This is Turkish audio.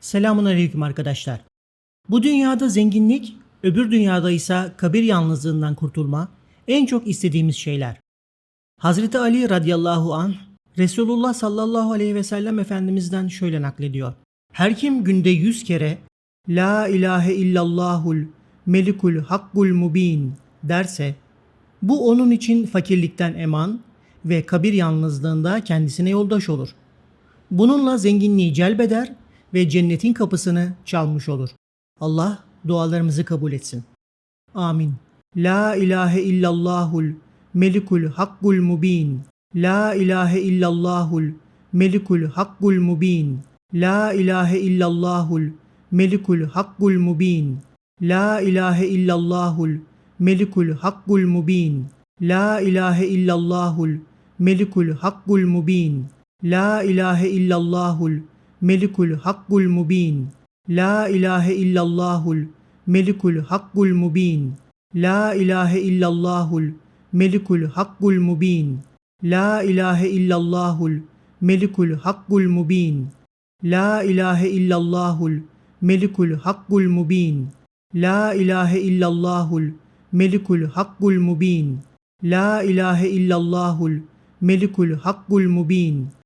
Selamun Aleyküm arkadaşlar. Bu dünyada zenginlik, öbür dünyada ise kabir yalnızlığından kurtulma en çok istediğimiz şeyler. Hazreti Ali radıyallahu anh Resulullah sallallahu aleyhi ve sellem Efendimiz'den şöyle naklediyor. Her kim günde yüz kere La ilahe illallahul melikul hakkul mubin derse bu onun için fakirlikten eman ve kabir yalnızlığında kendisine yoldaş olur. Bununla zenginliği celbeder ve cennetin kapısını çalmış olur. Allah dualarımızı kabul etsin. Amin. La ilahe illallahul melikul hakkul mubin. La ilahe illallahul melikul hakkul mubin. La ilahe illallahul melikul hakkul mubin. La ilahe illallahul melikul hakkul mubin. La ilahe illallahul melikul hakkul mubin. La ilahe illallahul melikul hakkul mubin. La ilahe illallahul melikul hakkul mubin. La ilahe illallahul melikul hakkul mubin. La ilahe illallahul melikul hakkul mubin. La ilahe illallahul melikul hakkul mubin. La ilahe illallahul melikul hakkul mubin. La ilahe illallahul melikul hakkul mubin.